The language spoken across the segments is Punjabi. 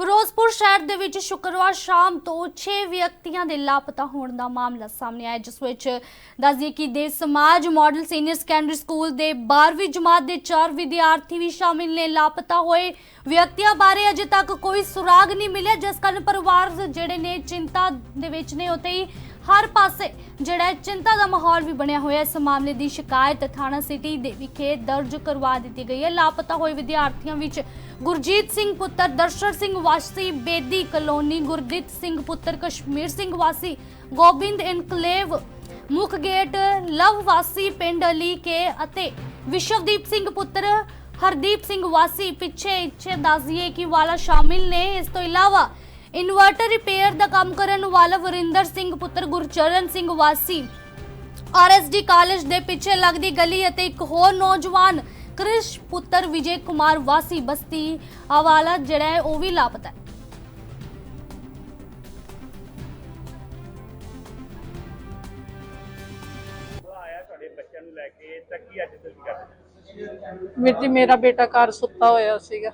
ਫਿਰੋਜ਼ਪੁਰ ਸ਼ਹਿਰ ਦੇ ਵਿੱਚ ਸ਼ੁੱਕਰਵਾਰ ਸ਼ਾਮ ਤੋਂ 6 ਵਿਅਕਤੀਆਂ ਦੇ ਲਾਪਤਾ ਹੋਣ ਦਾ ਮਾਮਲਾ ਸਾਹਮਣੇ ਆਇਆ, ਜਿਸ ਵਿੱਚ ਦੱਸਦੀ ਕਿ ਦੇ ਸਮਾਜ ਮਾਡਲ ਸੀਨੀਅਰ ਸੈਕੰਡਰੀ ਸਕੂਲ ਦੇ 12ਵੀਂ ਜਮਾਤ ਦੇ 4 ਵਿਦਿਆਰਥੀ ਵੀ ਸ਼ਾਮਿਲ ਨੇ ਲਾਪਤਾ ਹੋਏ। ਵਿਅਕਤੀਆਂ ਬਾਰੇ ਅਜੇ ਤੱਕ ਕੋਈ ਸੁਰਾਗ ਨਹੀਂ ਮਿਲਿਆ, ਜਿਸ ਕਾਰਨ ਪਰਿਵਾਰ ਜਿਹੜੇ ਨੇ ਚਿੰਤਾ ਦੇ ਵਿੱਚ ਨੇ ਉਤੇ ਹੀ ਹਰ ਪਾਸੇ ਜਿਹੜਾ ਚਿੰਤਾ ਦਾ ਮਾਹੌਲ ਵੀ ਬਣਿਆ ਹੋਇਆ ਇਸ ਮਾਮਲੇ ਦੀ ਸ਼ਿਕਾਇਤ ਥਾਣਾ ਸਿਟੀ ਦੇ ਵਿਖੇ ਦਰਜ ਕਰਵਾ ਦਿੱਤੀ ਗਈ ਹੈ। ਲਾਪਤਾ ਹੋਏ ਵਿਦਿਆਰਥੀਆਂ ਵਿੱਚ ਗੁਰਜੀਤ ਸਿੰਘ ਪੁੱਤਰ ਦਰਸ਼ਨ ਸਿੰਘ ਵਾਸੀ, ਬੇਦੀ ਕਲੋਨੀ, ਗੁਰਦੀਪ ਸਿੰਘ ਪੁੱਤਰ, ਕਸ਼ਮੀਰ ਸਿੰਘ ਵਾਸੀ, ਗੋਬਿੰਦ ਇਨਕਲੇਵ, ਮੁੱਖ ਗੇਟ, ਲਵ ਵਾਸੀ, ਪਿੰਡ ਅਲੀ ਕੇ ਅਤੇ ਵਿਸ਼ਵਦੀਪ ਸਿੰਘ ਪੁੱਤਰ, ਹਰਦੀਪ ਸਿੰਘ ਵਾਸੀ। ਪਿੱਛੇ ਇੱਛੇ ਦੱਸਦੀਏ ਕਿ ਵਾਲਾ ਸ਼ਾਮਿਲ ਨੇ। ਇਸ ਤੋਂ ਇਲਾਵਾ ਇਨਵਰਟਰ ਰਿਪੇਅਰ ਦਾ ਕੰਮ ਕਰਨ ਵਾਲਾ ਵਰਿੰਦਰ ਸਿੰਘ ਪੁੱਤਰ ਗੁਰਚਰਨ ਸਿੰਘ ਵਾਸੀ। ਆਰਐਸਡੀ ਕਾਲਜ ਦੇ ਪਿੱਛੇ ਲੱਗਦੀ ਗਲੀ ਅਤੇ ਇੱਕ ਹੋਰ ਨੌਜਵਾਨ ਕ੍ਰਿਸ਼ ਪੁੱਤਰ ਵਿਜੇ ਕੁਮਾਰ ਵਾਸੀ ਬਸਤੀ ਹਵਾਲਾ, ਜਿਹੜਾ ਹੈ, ਉਹ ਵੀ ਲਾਪਤਾ ਹੈ। ਆਇਆ ਜੀ, ਮੇਰਾ ਬੇਟਾ ਘਰ ਸੁੱਤਾ ਹੋਇਆ ਸੀਗਾ।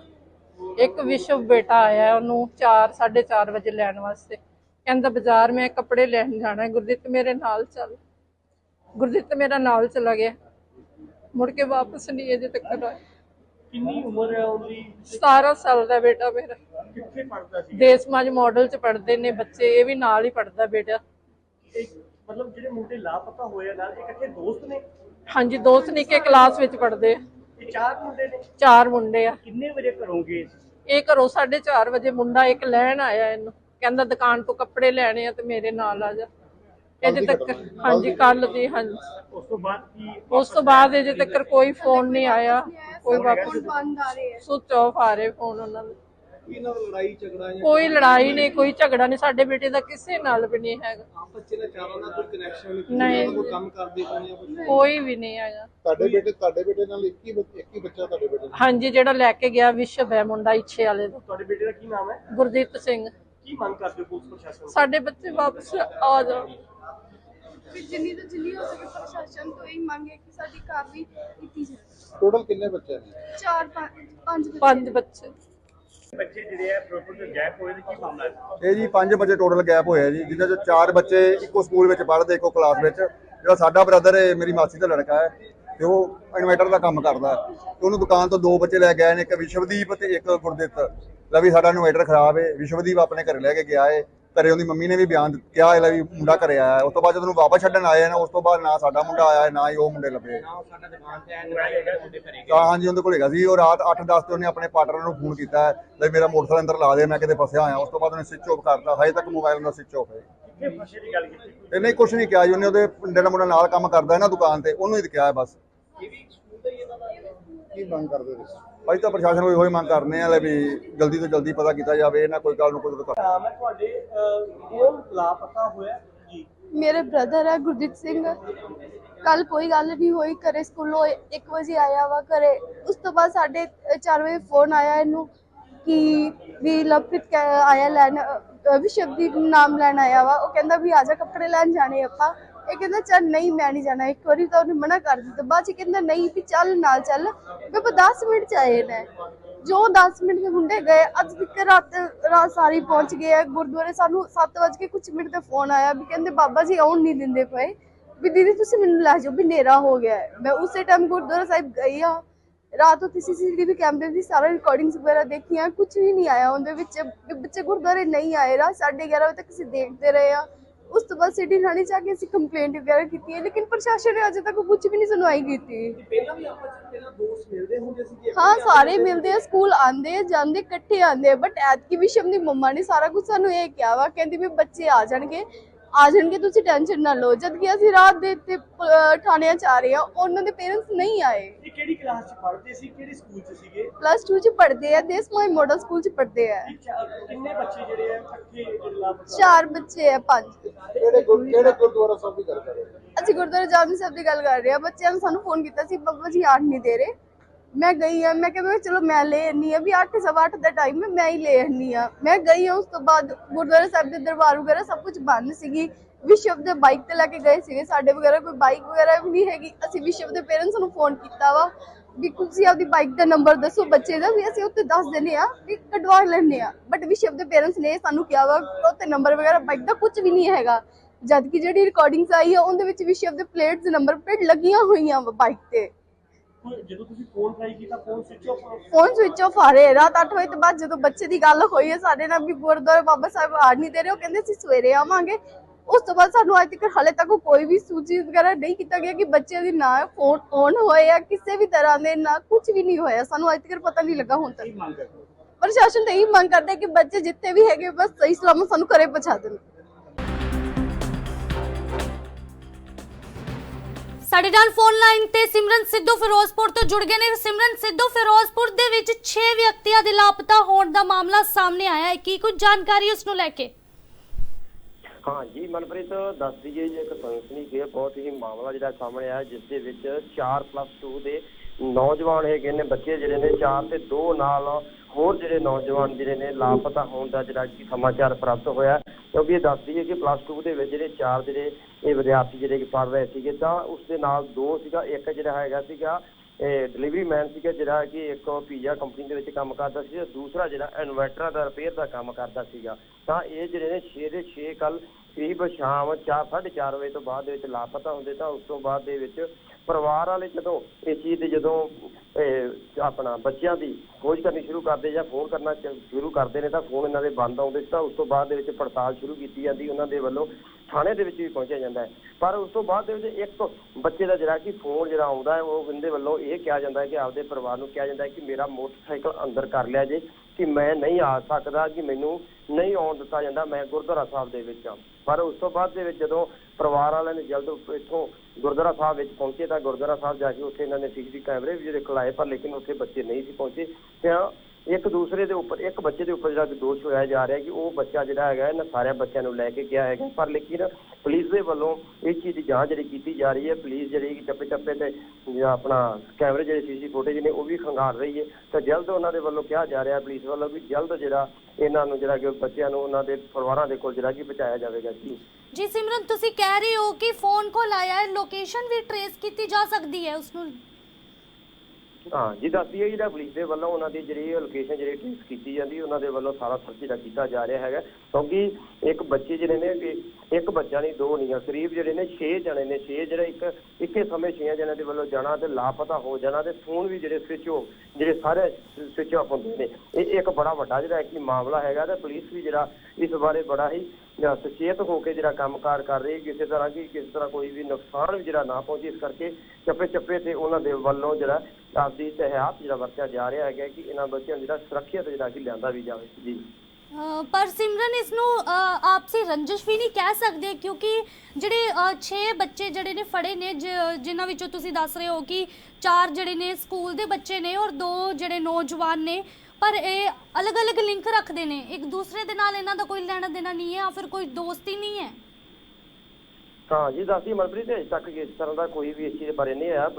ਇੱਕ ਵਿਸ਼ਵ ਬੇਟਾ ਆਇਆ ਉਹਨੂੰ 4 4:30 ਵਜੇ ਲੈਣ ਵਾਸਤੇ। ਕਹਿੰਦਾ ਬਾਜ਼ਾਰ ਮੈਂ ਕੱਪੜੇ ਲੈਣ ਜਾਣਾ ਹੈ। ਗੁਰਦੀਪ ਮੇਰੇ ਨਾਲ ਚੱਲ। ਗੁਰਦੀਪ ਮੇਰਾ ਨਾਲ ਚਲਾ ਗਿਆ। ਮੁੜ ਕੇ ਵਾਪਸ ਨਹੀਂ ਅਜੇ ਤੱਕ ਆਇਆ। ਕਿੰਨੀ ਉਮਰ ਹੈ ਉਹਦੀ? 17 ਸਾਲ ਦਾ ਬੇਟਾ ਮੇਰਾ। ਕਿੱਥੇ ਪੜਦਾ ਸੀ? ਦੇਸ ਸਮਾਜ ਮਾਡਲ ਚ ਪੜ੍ਹਦੇ ਨੇ ਬੱਚੇ। ਇਹ ਵੀ ਨਾਲ ਹੀ ਪੜ੍ਹਦਾ ਬੇਟਾ। ਮਤਲਬ ਜਿਹੜੇ ਮੁੰਡੇ ਲਾਪਤਾ ਹੋਏ ਆ ਨਾਲ ਇਕੱਠੇ ਦੋਸਤ ਨੇ? ਹਾਂਜੀ ਦੋਸਤ ਨਿੱਕੇ ਕਲਾਸ ਵਿੱਚ ਪੜ੍ਹਦੇ ਆ। ਚਾਰ ਮੁੰਡੇ ਨੇ? ਚਾਰ ਮੁੰਡੇ ਆ। ਕਿੰਨੇ ਵਜੇ ਘਰੋਂ ਗਏ? ਸੀ ਇਹ ਘਰੋਂ 4:30 ਵਜੇ ਮੁੰਡਾ ਇੱਕ ਲੈਣ ਆਇਆ ਇਹਨੂੰ। ਕਹਿੰਦਾ ਦੁਕਾਨ ਤੋਂ ਕੱਪੜੇ ਲੈਣੇ ਆ ਤੇ ਮੇਰੇ ਨਾਲ ਆ ਜਾ। ਅਜੇ ਤੱਕ ਹਾਂਜੀ ਕੱਲ ਦੀ ਹਾਂਜੀ। ਉਸ ਤੋਂ ਬਾਅਦ ਕੀ ਉਸ ਤੋਂ ਬਾਅਦ ਅਜੇ ਤੱਕ ਕੋਈ ਫੋਨ ਨਹੀਂ ਆਇਆ। ਕੋਈ ਵਾਪਸ ਸੁਚ ਆਫ ਆ ਰਹੇ ਫੋਨ ਉਹਨਾਂ ਦੇ। ਇਹਨਾਂ ਨਾਲ ਲੜਾਈ ਝਗੜਾ ਜਾਂ ਕੋਈ ਲੜਾਈ ਨਹੀਂ ਕੋਈ ਝਗੜਾ ਨਹੀਂ ਸਾਡੇ ਬੇਟੇ ਦਾ ਕਿਸੇ ਨਾਲ ਵੀ ਨਹੀਂ ਹੈਗਾ। ਆਪਸ ਚ ਇਹਨਾਂ ਚਾਰਾਂ ਦਾ ਕੋਈ ਕਨੈਕਸ਼ਨ ਨਹੀਂ। ਕੋਈ ਕੰਮ ਕਰਦੇ ਹੋਣ ਜਾਂ ਕੋਈ ਵੀ ਨਹੀਂ ਹੈਗਾ। ਤੁਹਾਡੇ ਬੇਟੇ ਤੁਹਾਡੇ ਬੇਟੇ ਨਾਲ ਇੱਕ ਹੀ ਬੱਚ- ਇੱਕ ਹੀ ਬੱਚਾ ਤੁਹਾਡੇ ਬੇਟੇ ਨਾਲ? ਹਾਂਜੀ ਜਿਹੜਾ ਲੈ ਕੇ ਗਿਆ ਵਿਸ਼ਵ ਹੈ ਮੁੰਡਾ ਇੱਛੇ ਵਾਲੇ ਦਾ। ਤੁਹਾਡੇ ਬੇਟੇ ਦਾ ਕੀ ਨਾਮ ਹੈ? ਗੁਰਦੀਪ ਸਿੰਘ। ਕੀ ਮੰਗ ਕਰਦੇ ਹੋ ਪੁਲਿਸ ਪ੍ਰਸ਼ਾਸਨ? ਸਾਡੇ ਬੱਚੇ ਵਾਪਸ ਆ ਜਾਣ ਜਿੰਨੀ ਤੋਂ ਜਿੰਨੀ ਹੋ ਸਕੇ ਪ੍ਰਸ਼ਾਸਨ ਤੋਂ ਇਹ ਮੰਗ ਹੈ ਕਿ ਸਾਡੀ ਕਾਰਵਾਈ ਕੀਤੀ ਜਾਵੇ। ਟੋਟਲ ਕਿੰਨੇ ਬੱਚੇ ਨੇ? ਚਾਰ ਪੰਜ ਪੰਜ ਬੱਚੇ। ਪੰਜ ਬੱਚੇ। ਬੱਚੇ ਜਿਹੜੇ ਆ ਪ੍ਰੋਪਰ ਤੋਂ ਗੈਪ ਹੋਏ ਨੇ, ਕੀ ਮਾਮਲਾ ਹੈ? ਇਹ ਜੀ ਪੰਜ ਬੱਚੇ ਟੋਟਲ ਗੈਪ ਹੋਏ ਜੀ ਜਿਨ੍ਹਾਂ ਚੋਂ ਚਾਰ ਬੱਚੇ ਇੱਕੋ ਸਕੂਲ ਵਿੱਚ ਪੜ੍ਹਦੇ, ਇੱਕੋ ਕਲਾਸ ਵਿੱਚ। ਜਿਹੜਾ ਸਾਡਾ ਬ੍ਰਦਰ ਹੈ, ਮੇਰੀ ਮਾਸੀ ਦਾ ਲੜਕਾ ਹੈ, ਤੇ ਉਹ ਇਨਵਰਟਰ ਦਾ ਕੰਮ ਕਰਦਾ ਹੈ। ਤੇ ਉਹਨੂੰ ਦੁਕਾਨ ਤੋਂ ਦੋ ਬੱਚੇ ਲੈ ਕੇ ਆਏ ਨੇ, ਇੱਕ ਵਿਸ਼ਵਦੀਪ ਤੇ ਇੱਕ ਗੁਰਦਿੱਤ। ਲਵੀ ਸਾਡਾ ਇਨਵਰਟਰ ਖਰਾਬ ਹੈ ਵਿਸ਼ਵਦੀਪ ਆਪਣੇ ਘਰੇ ਲੈ ਕੇ ਗਿਆ ਹੈ ਘਰੇ ਉਹਦੀ ਮੰਮੀ ਨੇ ਵੀ ਬਿਆਨ ਦਿੱਤ- ਕਿਹਾ ਹੈ ਵੀ ਮੁੰਡਾ ਘਰੇ ਆਇਆ। ਹੈ। ਉਸ ਤੋਂ ਬਾਅਦ ਜਦੋਂ ਉਹਨੂੰ ਵਾਪਸ ਛੱਡਣ ਆਏ ਨਾ ਉਸ ਤੋਂ ਬਾਅਦ ਨਾ ਸਾਡਾ ਮੁੰਡਾ ਆਇਆ ਹੈ, ਨਾ ਹੀ ਉਹ ਮੁੰਡੇ ਲੱਭੇ। ਸਾਡਾ ਦੁਕਾਨ ਤੇ ਆਇਆ ਮੋਬਾਈਲ ਹੈਗਾ ਤੁਹਾਡੇ ਘਰੇ ਤਾਂ ਹਾਂਜੀ ਉਹਦੇ ਕੋਲ ਹੈਗਾ ਸੀ। ਉਹ ਰਾਤ 8:10 ਤੇ ਉਹਨੇ ਆਪਣੇ ਪਾਰਟਨਰ ਨੂੰ ਫੋਨ ਕੀਤਾ ਹੈ ਵੀ ਮੇਰਾ ਮੋਟਰਸਾਈਕਲ ਅੰਦਰ ਲਾ ਦੇ ਮੈਂ ਕਿਤੇ ਫਸਿਆ ਹੋਇਆ। ਉਸ ਤੋਂ ਬਾਅਦ ਉਹਨੇ ਸਵਿਚ ਆਫ ਕਰਤਾ। ਹਜੇ ਤੱਕ ਮੋਬਾਈਲ ਦਾ ਸਵਿਚ ਆਫ ਹੈ। ਕਿੱਥੇ ਫਸੇ ਦੀ ਗੱਲ ਕੀਤੀ? ਇਹਨੇ ਕੁਝ ਨਹੀਂ ਕਿਹਾ ਜੀ। ਉਹਨੇ ਉਹਦੇ ਪਿੰਡੇ ਦਾ ਮੁੰਡਾ ਨਾਲ ਕੰਮ ਕਰਦਾ ਹੈ ਨਾ ਦੁਕਾਨ ਤੇ। ਉਹਨੂੰ ਹੀ ਕਿਹਾ ਹੈ ਬਸ। ਕੀ ਮੰਗ ਕਰਦੇ ਹੋ ਤੁਸੀਂ? ਅਸੀਂ ਤਾਂ ਪ੍ਰਸ਼ਾਸਨ ਨੂੰ ਇਹੋ ਹੀ ਮੰਗ ਕਰਨੇ ਆ ਲੈ ਵੀ ਜਲਦੀ ਤੋਂ ਜਲਦੀ ਪਤਾ ਕੀਤਾ ਜਾਵੇ ਇਹਨਾਂ ਕੋਈ ਗੱਲ ਨੂੰ ਕੋਈ ਕਰ ਨਾਮ ਹੈ ਤੁਹਾਡੇ ਕੋਲ ਲਾਪਤਾ ਹੋਇਆ ਜੀ? ਮੇਰੇ ਬ੍ਰਦਰ ਹੈ ਗੁਰਦੀਪ ਸਿੰਘ। ਕੱਲ ਕੋਈ ਗੱਲ ਨਹੀਂ ਹੋਈ ਘਰੇ ਸਕੂਲੋਂ 1 ਵਜੇ ਆਇਆ ਵਾ ਘਰੇ। ਉਸ ਤੋਂ ਬਾਅਦ ਸਾਡੇ 4 ਵਜੇ ਫੋਨ ਆਇਆ ਇਹਨੂੰ ਕਿ ਵੀ ਲਵਪ੍ਰੀਤ ਆਇਆ ਲੈਣ ਵਿਸ਼ਵਦੀਪ ਨਾਮ ਲੈਣ ਆਇਆ ਵਾ। ਉਹ ਕਹਿੰਦਾ ਵੀ ਆਜਾ ਕੱਪੜੇ ਲੈਣ ਜਾਣੇ ਆਪਾਂ। ਇਹ ਕਹਿੰਦਾ, ਚੱਲ ਨਹੀਂ, ਮੈਂ ਨਹੀਂ ਜਾਣਾ। ਇੱਕ ਵਾਰੀ ਤਾਂ ਉਹਨੇ ਮਨਾ ਕਰ ਦਿੱਤਾ। ਬਾਅਦ ਚ ਕਹਿੰਦਾ, ਨਹੀਂ ਵੀ ਚੱਲ, ਨਾਲ ਚੱਲ। ਵੀ ਆਪਾਂ 10 ਮਿੰਟ ਚ ਆਏ ਨੇ। ਜੋ 10 ਮਿੰਟ ਦੇ ਮੁੰਡੇ ਗਏ, ਅੱਜ ਤੱਕ ਰਾਤ ਰਾਤ ਸਾਰੀ ਪਹੁੰਚ ਗਏ ਆ। ਗੁਰਦੁਆਰੇ ਸਾਨੂੰ 7 ਵਜੇ ਕੇ ਕੁਝ ਮਿੰਟ ਤੇ ਫੋਨ ਆਇਆ ਵੀ ਕਹਿੰਦੇ, ਬਾਬਾ ਜੀ ਆਉਣ ਨਹੀਂ ਦਿੰਦੇ ਪਏ। ਵੀ ਦੀਦੀ, ਤੁਸੀਂ ਮੈਨੂੰ ਲੈ ਜਾਓ, ਵੀ ਹਨੇਰਾ ਹੋ ਗਿਆ ਮੈਂ ਉਸੇ ਟਾਈਮ ਗੁਰਦੁਆਰਾ ਸਾਹਿਬ ਗਈ ਆ ਰਾਤ ਉੱਥੇ ਸੀਸੀਟੀਵੀ ਕੈਮਰੇ ਦੀ ਸਾਰਾ ਰਿਕਾਰਡਿੰਗਸ ਵਗੈਰਾ ਦੇਖੀਆਂ। ਕੁਝ ਵੀ ਨਹੀਂ ਆਇਆ ਉਹਦੇ ਵਿੱਚ। ਵੀ ਬੱਚੇ ਗੁਰਦੁਆਰੇ ਨਹੀਂ ਆਏ। ਰਾਤ 11:30 ਵਜੇ ਤੱਕ ਅਸੀਂ ਦੇਖਦੇ ਰਹੇ ਆ ਉਸ ਤੋਂ ਬਾਅਦ ਸਿਟੀ ਥਾਣੇ ਜਾ ਕੇ ਅਸੀਂ ਕੰਪਲੇਂਟ ਵਗੈਰਾ ਕੀਤੀ ਹੈ ਲੇਕਿਨ ਪ੍ਰਸ਼ਾਸਨ ਨੇ ਅਜੇ ਤੱਕ ਕੁਝ ਵੀ ਨਹੀਂ ਸੁਣਵਾਈ ਕੀਤੀ। ਪਹਿਲਾਂ ਵੀ ਆਪਸ ਚ ਪਹਿਲਾਂ ਦੋਸਤ ਮਿਲਦੇ ਹੁੰਦੇ ਸੀ ਕਿ ਹਾਂ ਸਾਰੇ ਮਿਲਦੇ ਆ ਸਕੂਲ ਆਂਦੇ ਜਾਂਦੇ ਇਕੱਠੇ ਆਂਦੇ ਬਟ ਐਤਕੀ ਵਿਸ਼ਵ ਦੀ ਮੰਮਾ ਨੇ ਸਾਰਾ ਕੁਝ ਸਾਨੂੰ ਇਹ ਕਿਹਾ ਵਾ ਕਹਿੰਦੀ ਵੀ ਬੱਚੇ ਆ ਜਾਣਗੇ। ਆ ਜਾਣਗੇ ਤੁਸੀਂ ਟੈਨਸ਼ਨ ਨਾ ਲਓ। ਜਦ ਕਿ ਅਸੀਂ ਰਾਤ ਦੇ ਤੇ ਥਾਣਿਆਂ ਚ ਆ ਰਹੇ ਆ ਉਹਨਾਂ ਦੇ ਪੇਰੈਂਟਸ ਨਹੀਂ ਆਏ। ਇਹ ਕਿਹੜੀ ਕਲਾਸ ਚ ਪੜ੍ਹਦੇ ਸੀ? ਕਿਹੜੀ ਸਕੂਲ ਚ ਸੀਗੇ? ਪਲੱਸ 2 ਚ ਪੜ੍ਹਦੇ ਆ ਦੇਸ ਮਾਈ ਮਾਡਲ ਸਕੂਲ ਚ ਪੜ੍ਹਦੇ ਆ। ਇਹ ਚਾ- ਕਿੰਨੇ ਬੱਚੇ ਜਿਹੜੇ ਆ? ਇਕੱਠੇ ਜਿਹੜੇ ਲਾਪਤਾ ਚਾਰ ਬੱਚੇ ਆ ਪੰਜ ਕਿਹੜੇ ਗੁਰ- ਕਿਹੜੇ ਗੁਰਦੁਆਰਾ ਸਾਹਿਬ ਦੀ ਗੱਲ ਕਰ ਰਹੇ ਅਸੀਂ ਗੁਰਦੁਆਰਾ ਜਾਮਨੀ ਸਾਹਿਬ ਦੀ ਗੱਲ ਕਰ ਰਹੇ ਆ ਬੱਚਿਆਂ ਨੇ ਸਾਨੂੰ ਫੋਨ ਕੀਤਾ ਸੀ ਬਾਬਾ ਜੀ ਆਣ ਨਹੀਂ ਦੇ ਰਹੇ। ਮੈਂ ਗਈ ਆ, ਮੈਂ ਕਿਹਾ ਚਲੋ ਮੈਂ ਲੈ ਆਨੀ ਆ, ਵੀ 8 ਸਵਾ ਅੱਠ ਦਾ ਟਾਈਮ ਹੈ ਮੈਂ ਹੀ ਲੈ ਆਨੀ ਆ। ਮੈਂ ਗਈ ਆ, ਉਸ ਤੋਂ ਬਾਅਦ ਗੁਰਦੁਆਰਾ ਸਾਹਿਬ ਦੇ ਦਰਬਾਰ ਵਗੈਰਾ ਸਭ ਕੁਝ ਬੰਦ ਸੀਗੀ। ਵਿਸ਼ਵ ਦੇ ਬਾਈਕ ਤੇ ਲੈ ਕੇ ਗਏ ਸੀਗੇ, ਸਾਡੇ ਵਗੈਰਾ ਕੋਈ ਬਾਈਕ ਵਗੈਰਾ ਵੀ ਨਹੀਂ ਹੈਗੀ। ਅਸੀਂ ਵਿਸ਼ਵ ਦੇ ਪੇਰੈਂਟਸ ਨੂੰ ਫੋਨ ਕੀਤਾ ਵਾ, ਵੀ ਤੁਸੀਂ ਆਪਦੀ ਬਾਈਕ ਦਾ ਨੰਬਰ ਦੱਸੋ ਬੱਚੇ ਦਾ, ਵੀ ਅਸੀਂ ਉੱਤੇ ਦੱਸ ਦਿੰਦੇ ਆ, ਵੀ ਕਢਵਾ ਲੈਣੇ ਆ। ਬਟ ਵਿਸ਼ਵ ਦੇ ਪੇਰੈਂਟਸ ਨੇ ਸਾਨੂੰ ਕਿਹਾ ਵਾ ਕਿ ਉੱਤੇ ਨੰਬਰ ਵਗੈਰਾ ਬਾਈਕ ਦਾ ਕੁਝ ਵੀ ਨਹੀਂ ਹੈਗਾ। ਜਦ ਕਿ ਜਿਹੜੀ ਰਿਕਾਰਡਿੰਗਸ ਆਈ ਆ, ਉਹਦੇ ਵਿੱਚ ਵਿਸ਼ਵ ਦੇ ਪਲੇਟਸ ਨੰਬਰ ਪਲੇਟ ਲੱਗੀਆਂ ਹੋਈਆਂ ਵਾ ਬਾਈਕ ਤੇ। ਜਦੋਂ ਤੁਸੀਂ ਫੋਨ ਟਰਾਈ ਕੀਤਾ phone switch off phone switch off ਆ ਰਹੇ ਰਾਤ 8 ਵਜੇ ਤੋਂ ਬਾਅਦ ਜਦੋਂ ਬੱਚੇ ਦੀ ਗੱਲ ਹੋਈ ਹੈ ਸਾਡੇ ਨਾਲ ਵੀ ਗੁਰਦੁਆਰਾ ਬਾਬਾ ਸਾਹਿਬ ਆ ਨਹੀਂ ਦੇ ਰਹੇ ਉਹ ਕਹਿੰਦੇ ਅਸੀਂ ਸਵੇਰੇ ਆਵਾਂਗੇ। ਉਸ ਤੋਂ ਬਾਅਦ ਸਾਨੂੰ ਅੱਜ ਤੱਕ ਹਾਲੇ ਤੱਕ ਕੋਈ ਵੀ ਸੂਚਿਤ ਵਗੈਰਾ ਨਹੀਂ ਕੀਤਾ ਗਿਆ ਕਿ ਬੱਚੇ ਦੀ ਨਾ ਫੋਨ ਔਨ ਹੋਏ ਆ ਕਿਸੇ ਵੀ ਤਰ੍ਹਾਂ ਦੇ ਨਾ ਕੁਝ ਵੀ ਨਹੀਂ ਹੋਇਆ। ਸਾਨੂੰ ਅੱਜ ਤੱਕ ਪਤਾ ਨਹੀਂ ਲੱਗਾ ਹੁਣ ਤੱਕ। ਪ੍ਰਸ਼ਾਸਨ ਤਾਂ ਇਹੀ ਮੰਗ ਕਰਦਾ ਕਿ ਬੱਚੇ ਜਿੱਥੇ ਵੀ ਹੈਗੇ ਬਸ ਸਹੀ ਸਲਾਮਤ ਸਾਨੂੰ ਘਰੇ ਪਹੁੰਚਾ ਦੇਣ। ਸਾਡੇ ਨਾਲ ਫੋਨ ਲਾਈਨ ਤੇ ਸਿਮਰਨ ਸਿੱਧੂ ਫਿਰੋਜ਼ਪੁਰ ਤੋਂ ਜੁੜ ਗਏ ਨੇ। ਸਿਮਰਨ ਸਿੱਧੂ, ਫਿਰੋਜ਼ਪੁਰ ਦੇ ਵਿੱਚ 6 ਵਿਅਕਤੀਆਂ ਦੇ ਲਾਪਤਾ ਹੋਣ ਦਾ ਮਾਮਲਾ ਸਾਹਮਣੇ ਆਇਆ ਹੈ। ਕੀ ਕੁਝ ਜਾਣਕਾਰੀ ਉਸ ਨੂੰ ਲੈ ਕੇ? ਹਾਂਜੀ, ਮਨਪ੍ਰੀਤ, ਦੱਸ ਦਈਏ ਜੇ ਇੱਕ ਸੰਸਨੀ ਕੇ ਬਹੁਤ ਹੀ ਮਾਮਲਾ ਜਿਹੜਾ ਸਾਹਮਣੇ ਆਇਆ, ਜਿਸ ਦੇ ਵਿੱਚ 4 2 ਦੇ ਨੌਜਵਾਨ ਹੈਗੇ ਨੇ, ਬੱਚੇ ਜਿਹੜੇ ਨੇ 4 ਤੇ 2 ਨਾਲ ਹੋਰ ਜਿਹੜੇ ਨੌਜਵਾਨ ਜਿਹੜੇ ਨੇ ਲਾਪਤਾ ਹੋਣ ਦਾ ਜਿਹੜਾ ਕਿ ਸਮਾਚਾਰ ਪ੍ਰਾਪਤ ਹੋਇਆ। ਕਿਉਂਕਿ ਇਹ ਦੱਸ ਦਈਏ ਕਿ ਪਲੱਸ 2 ਦੇ ਵਿੱਚ ਜਿਹੜੇ 4 ਜਿਹੜੇ ਇਹ ਵਿਦਿਆਰਥੀ ਜਿਹੜੇ ਕਿ ਪੜ੍ਹ ਰਹੇ ਸੀਗੇ, ਤਾਂ ਉਸ ਦੇ ਨਾਲ ਦੋ ਸੀਗਾ, ਇੱਕ ਜਿਹੜਾ ਹੈਗਾ ਸੀਗਾ ਡਿਲੀਵਰੀ ਮੈਨ ਸੀਗਾ ਜਿਹੜਾ ਕਿ ਇੱਕ ਪੀਜ਼ਾ ਕੰਪਨੀ ਦੇ ਵਿੱਚ ਕੰਮ ਕਰਦਾ ਸੀ ਤੇ ਦੂਸਰਾ ਜਿਹੜਾ ਇਨਵਰਟਰਾਂ ਦਾ ਰਿਪੇਅਰ ਦਾ ਕੰਮ ਕਰਦਾ ਸੀਗਾ। ਤਾਂ ਇਹ ਜਿਹੜੇ ਨੇ 6 ਦੇ 6 ਕੱਲ ਕਰੀਬ ਸ਼ਾਮ 4:30 ਵਜੇ ਤੋਂ ਬਾਅਦ ਦੇ ਵਿੱਚ ਲਾਪਤਾ ਹੁੰਦੇ ਤਾਂ ਉਸ ਤੋਂ ਬਾਅਦ ਦੇ ਵਿੱਚ ਪਰਿਵਾਰ ਵਾਲੇ ਜਦੋਂ ਇਸ ਚੀਜ਼ ਦੀ ਜਦੋਂ, ਇਹ ਆਪਣਾ ਬੱਚਿਆਂ ਦੀ ਖੋਜ ਕਰਨੀ ਸ਼ੁਰੂ ਕਰਦੇ ਜਾਂ ਫੋਨ ਕਰਨਾ ਸ਼ੁਰੂ ਕਰਦੇ ਨੇ ਤਾਂ ਫੋਨ ਇਹਨਾਂ ਦੇ ਬੰਦ ਆਉਂਦੇ ਸੀ ਤਾਂ ਉਸ ਤੋਂ ਬਾਅਦ ਦੇ ਵਿੱਚ ਪੜਤਾਲ ਸ਼ੁਰੂ ਕੀਤੀ ਜਾਂਦੀ, ਉਹਨਾਂ ਦੇ ਵੱਲੋਂ ਥਾਣੇ ਦੇ ਵਿੱਚ ਵੀ ਪਹੁੰਚਿਆ ਜਾਂਦਾ ਹੈ। ਪਰ ਉਸ ਤੋਂ ਬਾਅਦ ਦੇ ਵਿੱਚ ਇੱਕ ਬੱਚੇ ਦਾ ਜਿਹੜਾ ਕਿ ਫੋਨ ਜਿਹੜਾ ਆਉਂਦਾ ਹੈ, ਉਹ ਬੰਦੇ ਵੱਲੋਂ ਇਹ ਕਿਹਾ ਜਾਂਦਾ ਹੈ ਕਿ ਆਪਦੇ ਪਰਿਵਾਰ ਨੂੰ ਕਿਹਾ ਜਾਂਦਾ ਹੈ ਕਿ ਮੇਰਾ ਮੋਟਰਸਾਈਕਲ ਅੰਦਰ ਕਰ ਲਿਆ ਜੇ, ਕਿ ਮੈਂ ਨਹੀਂ ਆ ਸਕਦਾ, ਕਿ ਮੈਨੂੰ ਨਹੀਂ ਆਉਣ ਦਿੱਤਾ ਜਾਂਦਾ, ਮੈਂ ਗੁਰਦੁਆਰਾ ਸਾਹਿਬ ਦੇ ਵਿੱਚ ਹਾਂ। ਪਰ ਉਸ ਤੋਂ ਬਾਅਦ ਦੇ ਵਿੱਚ ਜਦੋਂ ਪਰਿਵਾਰ ਵਾਲਿਆਂ ਨੇ ਜਲਦ ਇੱਥੋਂ ਗੁਰਦੁਆਰਾ ਸਾਹਿਬ ਵਿੱਚ ਪਹੁੰਚੇ ਤਾਂ ਗੁਰਦੁਆਰਾ ਸਾਹਿਬ ਜਾ ਕੇ ਉੱਥੇ ਇਹਨਾਂ ਨੇ ਸੀਸੀਟੀਵੀ ਕੈਮਰੇ ਵੀ ਜਿਹੜੇ ਖੁਲਾਏ, ਪਰ ਲੇਕਿਨ ਉੱਥੇ ਬੱਚੇ ਨਹੀਂ ਸੀ ਪਹੁੰਚੇ। ਤਾਂ ਇੱਕ ਦੂਸਰੇ ਦੇ ਉੱਪਰ, ਇੱਕ ਬੱਚੇ ਦੇ ਉੱਪਰ ਜਿਹੜਾ ਦੋਸ਼ ਹੋਇਆ ਜਾ ਰਿਹਾ ਕਿ ਉਹ ਬੱਚਾ ਜਿਹੜਾ ਹੈਗਾ ਇਹਨਾਂ ਸਾਰਿਆਂ ਬੱਚਿਆਂ ਨੂੰ ਲੈ ਕੇ ਗਿਆ ਹੈਗਾ। ਪਰ ਲੇਕਿਨ ਪੁਲਿਸ ਦੇ ਵੱਲੋਂ ਇਸ ਚੀਜ਼ ਦੀ ਜਾਂਚ ਜਿਹੜੀ ਕੀਤੀ ਜਾ ਰਹੀ ਹੈ। ਪੁਲਿਸ ਜਿਹੜੀ ਕਿ ਚੱਪੇ ਚੱਪੇ ਤੇ ਜਿਹੜਾ ਆਪਣਾ ਕੈਮਰੇ ਜਿਹੜੇ ਸੀਸੀ ਫੁਟੇਜ ਨੇ ਉਹ ਵੀ ਖੰਗਾਲ ਰਹੀ ਹੈ। ਤਾਂ ਜਲਦ ਉਹਨਾਂ ਦੇ ਵੱਲੋਂ ਕਿਹਾ ਜਾ ਰਿਹਾ ਪੁਲਿਸ ਵੱਲੋਂ ਵੀ ਜਲਦ ਜਿਹੜਾ ਇਹਨਾਂ ਨੂੰ ਜਿਹੜਾ ਕਿ ਬੱਚਿਆਂ ਨੂੰ ਉਹਨਾਂ ਦੇ ਪਰਿਵਾਰਾਂ ਦੇ ਕੋਲ ਜਿਹੜਾ ਕਿ ਪਹੁੰਚਾਇਆ ਜਾਵੇਗਾ। ਜੀ। ਜੀ ਸਿਮਰਨ, ਤੁਸੀਂ ਕਹਿ ਰਹੇ ਹੋ ਕਿ ਫੋਨ ਕਾਲ ਆਇਆ ਹੈ। ਲੋਕੇਸ਼ਨ ਵੀ ਟਰੇਸ ਕੀਤੀ ਜਾ ਸਕਦੀ ਹੈ ਉਸ ਨੂੰ ਹਾਂ, ਜੀ ਦੱਸਦੀ ਹੈ ਜਿਹੜਾ ਪੁਲਿਸ ਦੇ ਵੱਲੋਂ ਉਹਨਾਂ ਦੀ ਜਿਹੜੀ ਲੋਕੇਸ਼ਨ ਜਿਹੜੀ ਟ੍ਰੇਸ ਕੀਤੀ ਜਾਂਦੀ, ਉਹਨਾਂ ਦੇ ਵੱਲੋਂ ਸਾਰਾ ਸਰਚ ਜਿਹੜਾ ਕੀਤਾ ਜਾ ਰਿਹਾ ਹੈਗਾ। ਕਿਉਂਕਿ ਇੱਕ ਬੱਚੇ ਜਿਹੜੇ ਨੇ ਕਿ ਇੱਕ ਬੱਚਾ ਨਹੀਂ, ਦੋ ਨਹੀਂ ਆ ਕਰੀਬ ਜਿਹੜੇ ਨੇ 6 ਜਣੇ ਨੇ 6 ਜਿਹੜੇ ਇੱਕ, ਇੱਕੇ ਸਮੇਂ 6 ਜਣੇ ਦੇ ਵੱਲੋਂ ਜਾਣਾ ਤੇ ਲਾਪਤਾ ਹੋ ਜਾਣਾ ਤੇ ਫੋਨ ਵੀ ਜਿਹੜੇ ਸਵਿਚ ਆਫ ਜਿਹੜੇ ਸਾਰੇ ਸਵਿਚ ਆਫ ਹੁੰਦੇ ਨੇ। ਇਹ ਇੱਕ ਬੜਾ ਵੱਡਾ ਜਿਹੜਾ ਕਿ ਮਾਮਲਾ ਹੈਗਾ ਤੇ ਪੁਲਿਸ ਵੀ ਜਿਹੜਾ ਇਸ ਬਾਰੇ ਬੜਾ ਹੀ ਜਾਂ ਸੁਚੇਤ ਹੋ ਕੇ ਜਿਹੜਾ ਕੰਮਕਾਰ ਕਰ ਰਹੀ ਕਿਸੇ ਤਰ੍ਹਾਂ ਕੀ ਕਿਸੇ ਤਰ੍ਹਾਂ ਕੋਈ ਵੀ ਨੁਕਸਾਨ ਵੀ ਜਿਹੜਾ ਨਾ ਪਹੁੰਚੇ, ਇਸ ਕਰਕੇ ਚੱਪੇ ਚੱਪੇ ਤੇ ਉਹਨਾਂ ਦੇ ਵੱਲੋਂ ਜਿਹੜਾ ਆਪਦੀ ਇਤਿਹਾਸ ਜਿਹੜਾ ਵਰਤਿਆ ਜਾ ਰਿਹਾ ਹੈਗਾ ਕਿ ਇਹਨਾਂ ਬੱਚਿਆਂ ਨੂੰ ਜਿਹੜਾ ਸੁਰੱਖਿਅਤ ਜਿਹੜਾ ਕਿ ਲਿਆਂਦਾ ਵੀ ਜਾਵੇ। ਜੀ। ਅ, ਪਰ ਸਿਮਰਨ ਇਸ ਨੂੰ ਅ, ਆਪਸੀ ਰੰਜਿਸ਼ ਵੀ ਨਹੀਂ ਕਹਿ ਸਕਦੇ ਕਿਉਂਕਿ ਜਿਹੜੇ 6 ਬੱਚੇ ਜਿਹੜੇ ਨੇ ਫੜੇ ਨੇ ਜ- ਜਿਨ੍ਹਾਂ ਵਿੱਚੋਂ ਤੁਸੀਂ ਦੱਸ ਰਹੇ ਹੋ ਕਿ ਚਾਰ ਜਿਹੜੇ ਨੇ ਸਕੂਲ ਦੇ ਬੱਚੇ ਨੇ ਔਰ ਦੋ ਜਿਹੜੇ ਨੌਜਵਾਨ ਨੇ ਪਰ ਇਹ ਅਲੱਗ-ਅਲੱਗ ਲਿੰਕ ਰੱਖਦੇ ਨੇ। ਇੱਕ ਦੂਸਰੇ ਦੇ ਨਾਲ ਇਹਨਾਂ ਦਾ ਕੋਈ ਲੈਣਾ ਦੇਣਾ ਨਹੀਂ ਹੈ ਜਾਂ ਫਿਰ ਕੋਈ ਦੋਸਤੀ ਨਹੀਂ ਹੈ। ਹਾਂ ਜੀ ਦੱਸਦੀ ਮਨਪ੍ਰੀਤ ਅਜੇ ਤੱਕ ਇਸ ਤਰ੍ਹਾਂ ਦਾ ਕੋਈ ਵੀ ਇਸ ਚੀਜ਼ ਬਾਰੇ ਨਹੀਂ ਆਇਆ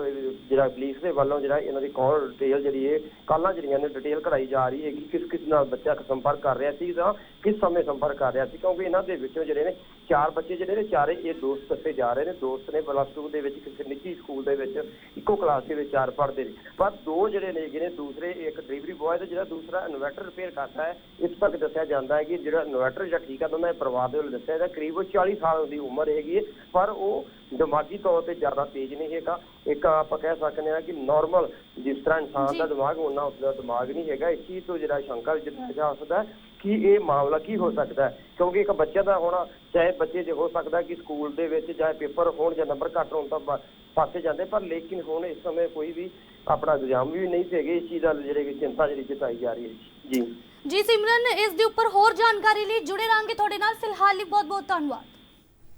ਜਿਹੜਾ ਪੁਲਿਸ ਦੇ ਵੱਲੋਂ ਜਿਹੜਾ ਇਹਨਾਂ ਦੀ ਕਾਲ ਡਿਟੇਲ ਜਿਹੜੀ ਹੈ ਕਾਲਾਂ ਜਿਹੜੀਆਂ ਨੇ ਡਿਟੇਲ ਕਢਾਈ ਜਾ ਰਹੀ ਹੈ ਕਿ ਕਿਸ ਕਿਸ ਨਾਲ ਬੱਚਾ ਸੰਪਰਕ ਕਰ ਰਿਹਾ ਸੀ ਜਾਂ ਕਿਸ ਸਮੇਂ ਸੰਪਰਕ ਕਰ ਰਿਹਾ ਸੀ, ਕਿਉਂਕਿ ਇਹਨਾਂ ਦੇ ਵਿੱਚੋਂ ਜਿਹੜੇ ਨੇ ਚਾਰ ਬੱਚੇ ਜਿਹੜੇ ਨੇ ਚਾਰੇ ਇਹ ਦੋਸਤ ਦੱਸੇ ਜਾ ਰਹੇ ਨੇ। ਦੋਸਤ ਨੇ ਪਲੱਸ 2 ਦੇ ਵਿੱਚ ਕਿਸੇ ਨਿੱਜੀ ਸਕੂਲ ਦੇ ਵਿੱਚ ਇੱਕੋ ਕਲਾਸ ਦੇ ਵਿੱਚ ਚਾਰ ਪੜ੍ਹਦੇ ਨੇ। ਪਰ ਦੋ ਜਿਹੜੇ ਨੇ ਨੇ ਦੂਸਰੇ ਇੱਕ ਡਿਲੀਵਰੀ ਬॉय ਤੇ ਜਿਹੜਾ ਦੂਸਰਾ ਇਨਵਰਟਰ ਰਿਪੇਅਰ ਕਰਦਾ ਹੈ ਇਸ ਤੱਕ ਦੱਸਿਆ ਜਾਂਦਾ ਹੈ ਕਿ ਜਿਹੜਾ ਇਨਵਰਟਰ ਜਿਹੜਾ ਠੀਕ ਆ ਦੋਨਾਂ ਦੇ ਪਰਿਵਾਰ ਦੇ ਵੱਲੋਂ ਦੱਸਿਆ ਜਾਂਦਾ ਕਰੀਬ ਉਹ 40 ਸਾਲ ਦੀ ਉਮਰ ਹੈਗੀ ਹੈ ਪਰ ਉਹ ਦਿਮਾਗੀ ਤੌਰ ਤੇ ਜ਼ਿਆਦਾ ਤੇਜ਼ ਨਹੀਂ ਹੈਗਾ। ਇੱਕ ਆਪਾਂ ਕਹਿ ਸਕਦੇ ਹਾਂ ਕਿ ਨਾਰਮਲ ਜਿਸ ਤਰ੍ਹਾਂ ਇਨਸਾਨ ਦਾ ਦਿਮਾਗ ਉਹਨਾਂ ਉਸ ਦਾ ਦਿਮਾਗ ਨਹੀਂ ਹੈਗਾ। ਇਸ ਚੀਜ਼ ਤੋਂ ਜਿਹੜਾ ਸ਼ੰਕਾ ਵਿੱਚ ਜਾ ਸਕਦਾ ਹੈ ਕਿ ਇਹ ਮਾਮਲਾ ਕੀ ਹੋ ਸਕਦਾ ਕਿਉਂਕਿ ਇੱਕ ਬੱਚੇ ਦਾ ਹੋਣਾ ਚਾਹੇ ਬੱਚੇ ਜੇ ਹੋ ਸਕਦਾ ਕਿ ਸਕੂਲ ਦੇ ਵਿੱਚ ਚਾਹੇ ਪੇਪਰ ਹੋਣ ਜਾਂ ਨੰਬਰ ਘੱਟ ਹੋਣ ਤਾਂ ਪਾਸੇ ਜਾਂਦੇ, ਪਰ ਲੇਕਿਨ ਹੁਣ ਇਸ ਸਮੇਂ ਕੋਈ ਵੀ ਆਪਣਾ ਇਗਜ਼ਾਮ ਵੀ ਨਹੀਂ ਸੀਗੇ। ਇਸ ਚੀਜ਼ ਦਾ ਜਿਹੜੇ ਕਿ ਚਿੰਤਾ ਜਿਹੜੀ ਜਤਾਈ ਜਾ ਰਹੀ ਹੈ। ਜੀ। ਜੀ, ਸਿਮਰਨ, ਇਸ ਦੇ ਉੱਪਰ ਹੋਰ ਜਾਣਕਾਰੀ ਲਈ ਜੁੜੇ ਰਹਾਂਗੇ ਤੁਹਾਡੇ ਨਾਲ। ਫਿਲਹਾਲ ਲਈ ਬਹੁਤ ਬਹੁਤ ਧੰਨਵਾਦ।